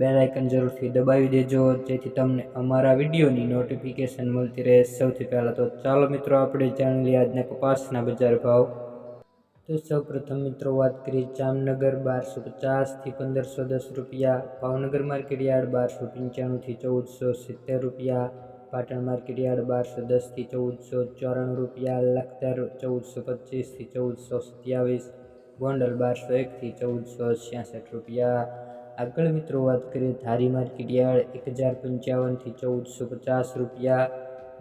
Bell icon જરૂરથી દબાવી દેજો, જેથી તમને અમારા વિડીયોની નોટિફિકેશન મળતી રહે. સૌથી પહેલાં તો ચાલો મિત્રો, આપણે જાણી લઈએ આજના કપાસના બજાર ભાવ. તો સૌપ્રથમ મિત્રો, વાત કરીએ જામનગર બારસો પચાસથી પંદરસો દસ રૂપિયા, ભાવનગર માર્કેટ યાર્ડ બારસો પંચાણુંથી ચૌદસો સિત્તેર રૂપિયા, પાટણ માર્કેટ યાર્ડ બારસો દસથી ચૌદસો ચોરાણું રૂપિયા, લખતર ચૌદસો પચીસથી ચૌદસો સત્યાવીસ, ગોંડલ બારસો એકથી ચૌદસો છ્યાસઠ રૂપિયા. આગળ મિત્રો વાત કરીએ ધારી કિડિયાળ એક હજાર પંચાવનથી ચૌદસો પચાસ રૂપિયા,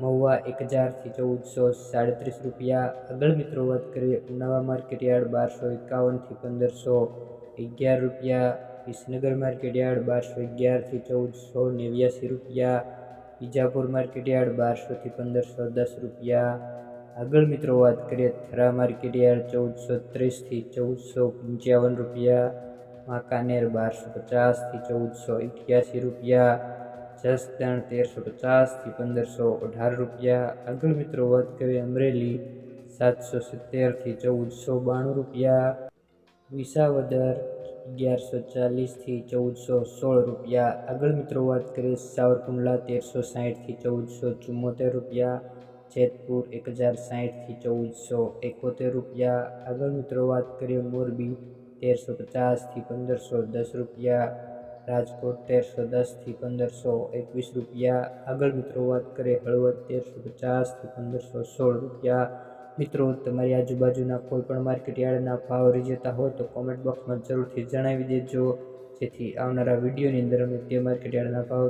મહુવા એક હજારથી ચૌદસો સાડત્રીસ રૂપિયા. આગળ મિત્રો વાત કરીએ ઉનાવા માર્કેટ બારસો એકાવનથી પંદરસો અગિયાર રૂપિયા. વિસનગર માર્કેટ બારસો અગિયારથી ચૌદસો નેવ્યાસી રૂપિયા. બીજાપુર માર્કેટ યાર્ડ બારસોથી પંદરસો દસ રૂપિયા. આગળ મિત્રો વાત કરીએ થરા માર્કેટ ચૌદસો ત્રીસથી ચૌદસો પંચાવન રૂપિયા. વાંકાનેર બારસો પચાસથી ચૌદસો અઠ્યાસી રૂપિયા, જસદણ તેરસો પચાસથી પંદરસો અઢાર રૂપિયા. આગળ મિત્રો વાત કરીએ અમરેલી, સાતસો સિત્તેરથી ચૌદસો બાણું રૂપિયા. વિસાવદર, અગિયારસો ચાલીસથી ચૌદસો સોળ રૂપિયા. આગળ મિત્રો વાત કરીએ સાવરકુંડલા, તેરસો સાહીઠથી ચૌદસો ચુમ્મોતેર રૂપિયા. જેતપુર એક હજાર સાહીઠથી ચૌદસો એકોતેર રૂપિયા. આગળ મિત્રો વાત કરીએ મોરબી તેરસો પચાસથી પંદરસો દસ રૂપિયા, રાજકોટ તેરસો દસથી પંદરસો એકવીસ રૂપિયા, આગળ મિત્રો વાત કરીએ હળવદ તેરસો પચાસથી પંદરસો સોળ રૂપિયા. મિત્રો, તમારી આજુબાજુના કોઈ પણ માર્કેટયાર્ડના ભાવ રહી જતા હોય તો કોમેન્ટ બોક્સમાં જરૂરથી જણાવી દેજો. જેથી આવનારા વિડીયોની અંદર અમે તે માર્કેટયાર્ડના ભાવ